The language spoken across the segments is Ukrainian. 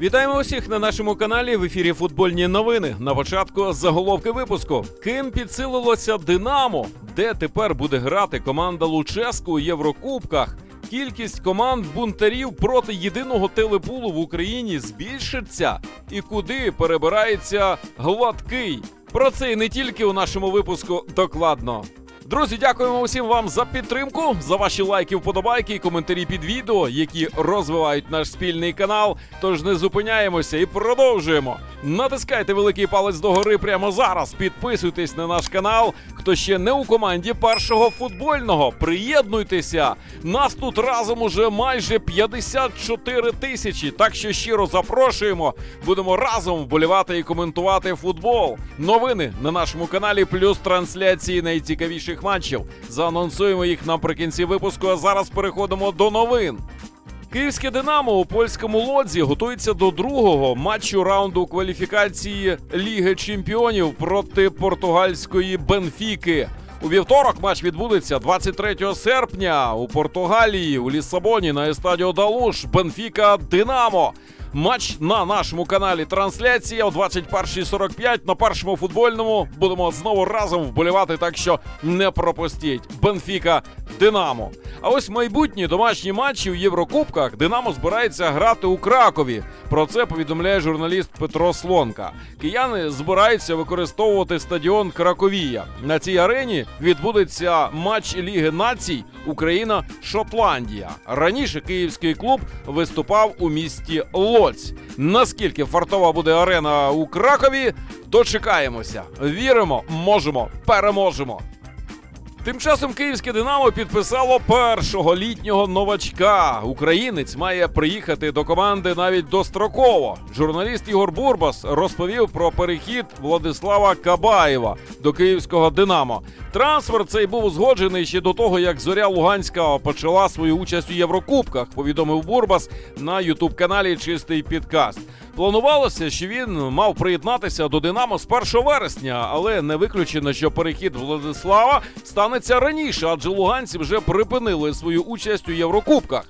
Вітаємо усіх на нашому каналі в ефірі Футбольні новини. На початку заголовки випуску. Ким підсилилося Динамо, де тепер буде грати команда Луческу у Єврокубках. Кількість команд бунтарів проти єдиного телепулу в Україні збільшиться. І куди перебирається гладкий? Про це і не тільки у нашому випуску докладно. Друзі, дякуємо усім вам за підтримку, за ваші лайки, вподобайки і коментарі під відео, які розвивають наш спільний канал. Тож не зупиняємося і продовжуємо. Натискайте великий палець догори прямо зараз. Підписуйтесь на наш канал. Хто ще не у команді першого футбольного, приєднуйтеся. Нас тут разом уже майже 54 тисячі. Так що щиро запрошуємо. Будемо разом вболівати і коментувати футбол. Новини на нашому каналі, плюс трансляції найцікавіших матчів. Заанонсуємо їх наприкінці випуску. А зараз переходимо до новин. Київське Динамо у польському лодзі готується до другого матчу раунду кваліфікації Ліги Чемпіонів проти португальської Бенфіки. У вівторок матч відбудеться 23 серпня у Португалії у Лісабоні на естадіо Далуш Бенфіка Динамо. Матч на нашому каналі трансляція о 21.45 на першому футбольному. Будемо знову разом вболівати, так що не пропустіть. Бенфіка Динамо. А ось майбутні домашні матчі у Єврокубках Динамо збирається грати у Кракові. Про це повідомляє журналіст Петро Слонка. Кияни збираються використовувати стадіон Краковія. На цій арені відбудеться матч Ліги націй Україна Шотландія. Раніше київський клуб виступав у місті Лоць. Наскільки фартова буде арена у Кракові? Дочекаємося. Віримо, можемо, переможемо. Тим часом київське Динамо підписало першого літнього новачка. Українець має приїхати до команди навіть достроково. Журналіст Ігор Бурбас розповів про перехід Владислава Кабаєва до київського Динамо. Трансфер цей був узгоджений ще до того, як Зоря Луганська почала свою участь у Єврокубках. Повідомив Бурбас на ютуб каналі Чистий підкаст. Планувалося, що він мав приєднатися до Динамо з 1 вересня, але не виключено, що перехід Владислава станеться раніше, адже луганці вже припинили свою участь у Єврокубках.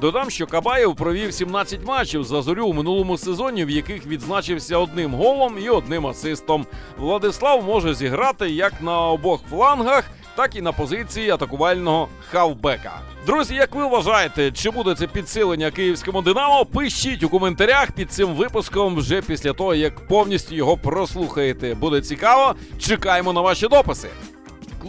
Додам, що Кабаєв провів 17 матчів за зорю у минулому сезоні, в яких відзначився одним голом і одним асистом. Владислав може зіграти як на обох флангах, так і на позиції атакувального хавбека. Друзі, як ви вважаєте, чи буде це підсилення київському Динамо? Пишіть у коментарях під цим випуском вже після того, як повністю його прослухаєте. Буде цікаво. Чекаємо на ваші дописи.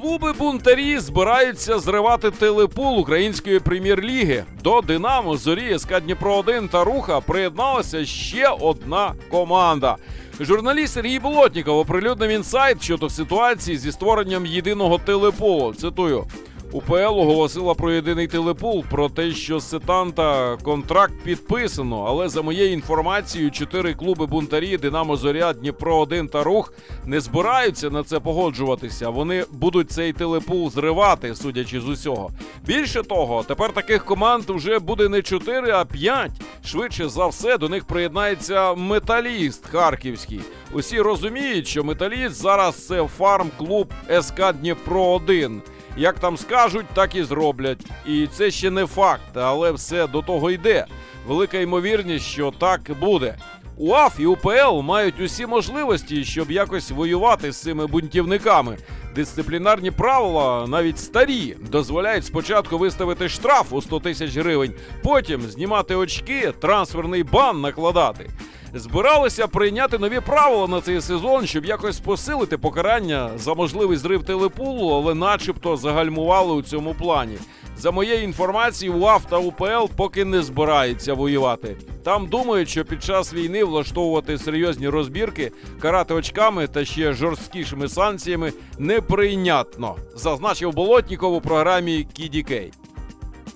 Клуби бунтарі збираються зривати телепул української прем'єр-ліги. До Динамо, Зорі, СК Дніпро 1 та Руха приєдналася ще одна команда. Журналіст Сергій Болотніков оприлюднив інсайт щодо ситуації зі створенням єдиного телепулу. Цитую. УПЛ оголосила про єдиний телепул про те, що з сетанта контракт підписано. Але за моєю інформацією, чотири клуби бунтарі Динамо Зоря, Дніпро 1 та Рух не збираються на це погоджуватися. Вони будуть цей телепул зривати, судячи з усього. Більше того, тепер таких команд вже буде не 4, а 5. Швидше за все до них приєднається металіст харківський. Усі розуміють, що металіст зараз це фарм-клуб СК Дніпро 1 як там скажуть, так і зроблять. І це ще не факт, але все до того йде. Велика ймовірність, що так буде. УАФ і УПЛ мають усі можливості, щоб якось воювати з цими бунтівниками. Дисциплінарні правила, навіть старі, дозволяють спочатку виставити штраф у 100 тисяч гривень, потім знімати очки, трансферний бан накладати. Збиралися прийняти нові правила на цей сезон, щоб якось посилити покарання за можливий зрив телепулу, але начебто загальмували у цьому плані. За моєю інформацією, УАФ та УПЛ поки не збираються воювати. Там думають, що під час війни влаштовувати серйозні розбірки, карати очками та ще жорсткішими санкціями неприйнятно, зазначив Болотніков у програмі KDK.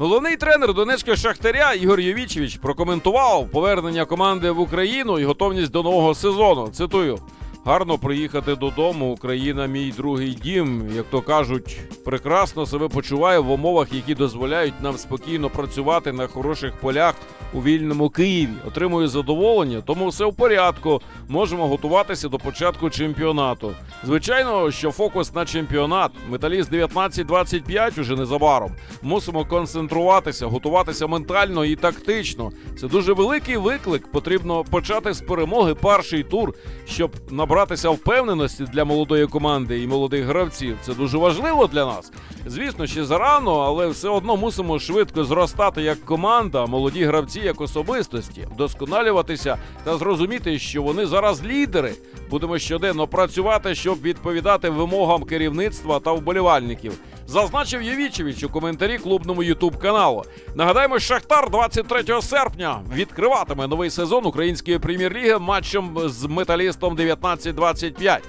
Головний тренер Донецького Шахтаря Ігор Йовічевич прокоментував повернення команди в Україну і готовність до нового сезону. Цитую. Гарно приїхати додому. Україна мій другий дім. Як то кажуть, прекрасно себе почуває в умовах, які дозволяють нам спокійно працювати на хороших полях у вільному Києві. Отримую задоволення, тому все в порядку. Можемо готуватися до початку чемпіонату. Звичайно, що фокус на чемпіонат. Металіст 19-25 уже незабаром. Мусимо концентруватися, готуватися ментально і тактично. Це дуже великий виклик. Потрібно почати з перемоги перший тур, щоб набратися впевненості для молодої команди і молодих гравців. Це дуже важливо для нас. Звісно, ще зарано, але все одно мусимо швидко зростати як команда, молоді гравці як особистості, вдосконалюватися та зрозуміти, що вони зараз лідери. Будемо щоденно працювати, щоб відповідати вимогам керівництва та вболівальників. Зазначив Євічевич у коментарі клубному Ютуб каналу. Нагадаємо, Шахтар 23 серпня відкриватиме новий сезон української прем'єр-ліги матчем з металістом 19-25.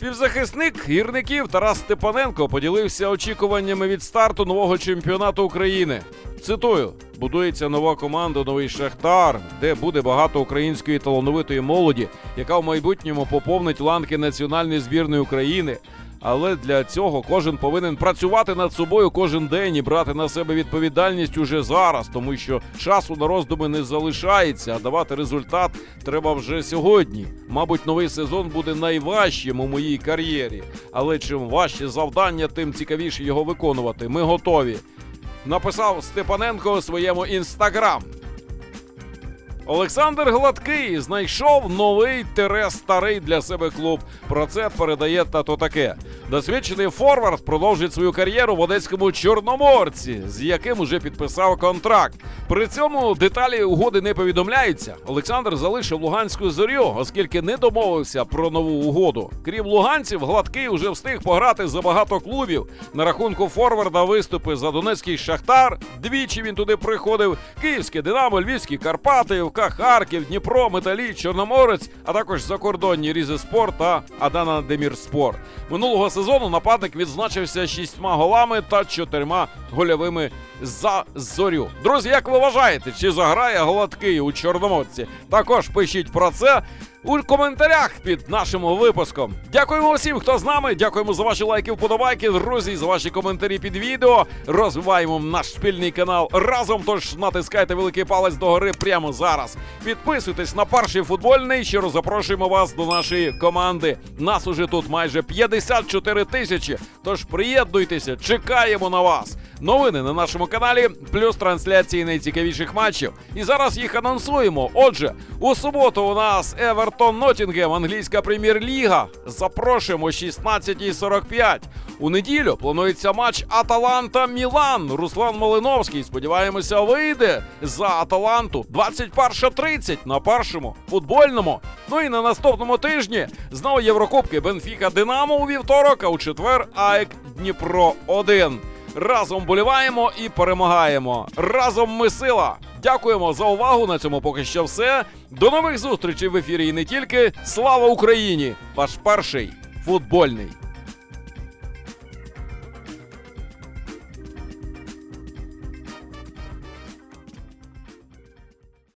Півзахисник гірників Тарас Степаненко поділився очікуваннями від старту нового чемпіонату України. Цитую: будується нова команда, новий Шахтар, де буде багато української талановитої молоді, яка в майбутньому поповнить ланки національної збірної України. Але для цього кожен повинен працювати над собою кожен день і брати на себе відповідальність уже зараз, тому що часу на роздуми не залишається, а давати результат треба вже сьогодні. Мабуть, новий сезон буде найважчим у моїй кар'єрі. Але чим важче завдання, тим цікавіше його виконувати. Ми готові. Написав Степаненко у своєму інстаграм. Олександр Гладкий знайшов новий тере старий для себе клуб. Про це передає тато таке. Досвідчений форвард продовжить свою кар'єру в одеському чорноморці, з яким уже підписав контракт. При цьому деталі угоди не повідомляються. Олександр залишив Луганську зорю, оскільки не домовився про нову угоду. Крім луганців, гладкий уже встиг пограти за багато клубів. На рахунку форварда виступи за Донецький Шахтар. Двічі він туди приходив. Київське Динамо, Львівські Карпати, ВК Харків, Дніпро, Металій, Чорноморець, а також закордонні Різи Спорт та Адана Демірспор. Минулого сезону нападник відзначився шістьма голами та чотирма гольовими за зорю. Друзі, як ви вважаєте, чи заграє гладкий у Чорноморці? Також пишіть про це. У коментарях під нашим випуском. Дякуємо всім, хто з нами. Дякуємо за ваші лайки, вподобайки, друзі, за ваші коментарі під відео. Розвиваємо наш спільний канал разом. Тож натискайте великий палець догори прямо зараз. Підписуйтесь на перший футбольний. Щиро запрошуємо вас до нашої команди. Нас уже тут майже 54 тисячі. Тож приєднуйтеся, чекаємо на вас. Новини на нашому каналі, плюс трансляції найцікавіших матчів. І зараз їх анонсуємо. Отже, у суботу у нас Евертон Ноттінгем, англійська прем'єр-ліга. Запрошуємо о 16.45. У неділю планується матч Аталанта Мілан. Руслан Малиновський, сподіваємося, вийде за Аталанту 21.30 на першому футбольному. Ну і на наступному тижні знову Єврокубки Бенфіка Динамо у вівторок, а у четвер АЕК Дніпро 1. Разом боліваємо і перемагаємо. Разом ми сила. Дякуємо за увагу. На цьому поки що все. До нових зустрічей в ефірі і не тільки. Слава Україні! Ваш перший футбольний.